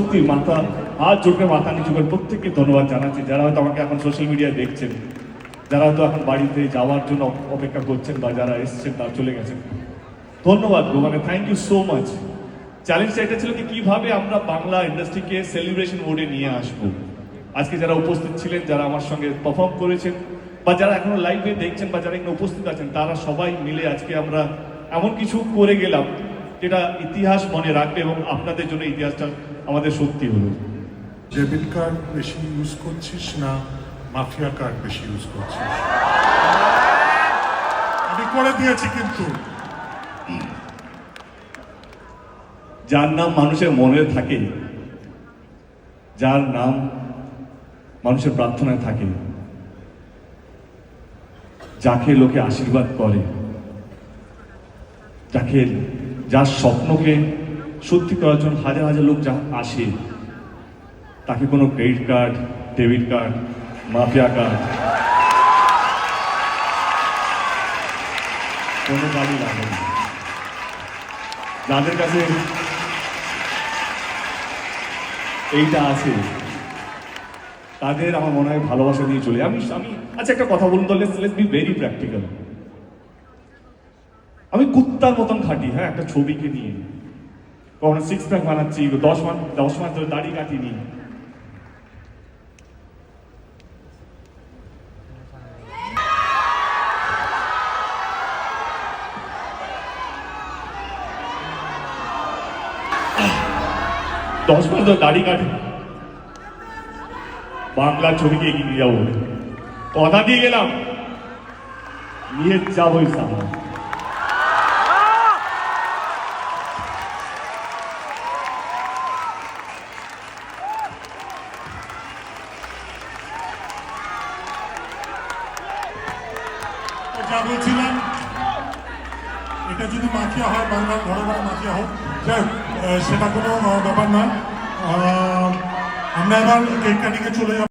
সত্যি মাথা হাত জোটে মাথা নিচু করে প্রত্যেককে ধন্যবাদ জানাচ্ছি। যারা হয়তো আমাকে এখন সোশ্যাল মিডিয়ায় দেখছেন, যারা হয়তো এখন বাড়িতে যাওয়ার জন্য অপেক্ষা করছেন বা যারা এসছেন তারা চলে গেছেন। ধন্যবাদ মানে থ্যাংক ইউ সো মাচ চ্যালেঞ্জটা এটা ছিল কি কীভাবে আমরা বাংলা ইন্ডাস্ট্রিকে সেলিব্রেশন মোডে নিয়ে আসব। আজকে যারা উপস্থিত ছিলেন, যারা আমার সঙ্গে পারফর্ম করেছেন, বা যারা এখনও লাইভে দেখছেন বা যারা এখানে উপস্থিত আছেন, তারা সবাই মিলে আজকে আমরা এমন কিছু করে গেলাম। যেটা ইতিহাস মনে রাখবে এবং আপনাদের জন্য ইতিহাসটা আমাদের সত্যি হলো। ডেবিট কার্ড বেশি ইউজ করছিস না মাফিয়া কার্ড বেশি ইউজ করছিস? আমি করে দিয়েছি কিন্তু। যার নাম মানুষের মনে থাকে যার নাম মানুষের প্রার্থনায় থাকে যাকে লোকে আশীর্বাদ করে যাকে যার স্বপ্নকে সত্যি করার জন্য হাজার হাজার লোক যা আসে, তাকে কোনো credit card debit card mafia card কোনো কাজই লাগে না। যাদের কাছে এইটা আছে, তাদের আমার মনে হয় ভালোবাসা দিয়ে চলে। আমি আমি আচ্ছা একটা কথা বলুন তো let's let's be very practical আমি কুত্তার মতন খাটি হ্যাঁ একটা ছবিকে নিয়ে। কখনো সিক্স প্যাক বানাচ্ছি দশ মাস দশ মাস ধরে দাড়ি কাটিনি দশ মাস ধরে দাড়ি কাটে। বাংলা ছবিকে এগিয়ে নিয়ে যাব। কথা দিয়ে গেলাম। নিয়ে যাবোই সামনে। যা বলছিলাম এটা যদি মাফিয়া হয়, বাংলার ঘরে ঘরে মাফিয়া হোক, যাই সেটা কোনো ব্যাপার নয়। আমরা এবার কেক কাটিংয়ে চলে যাব।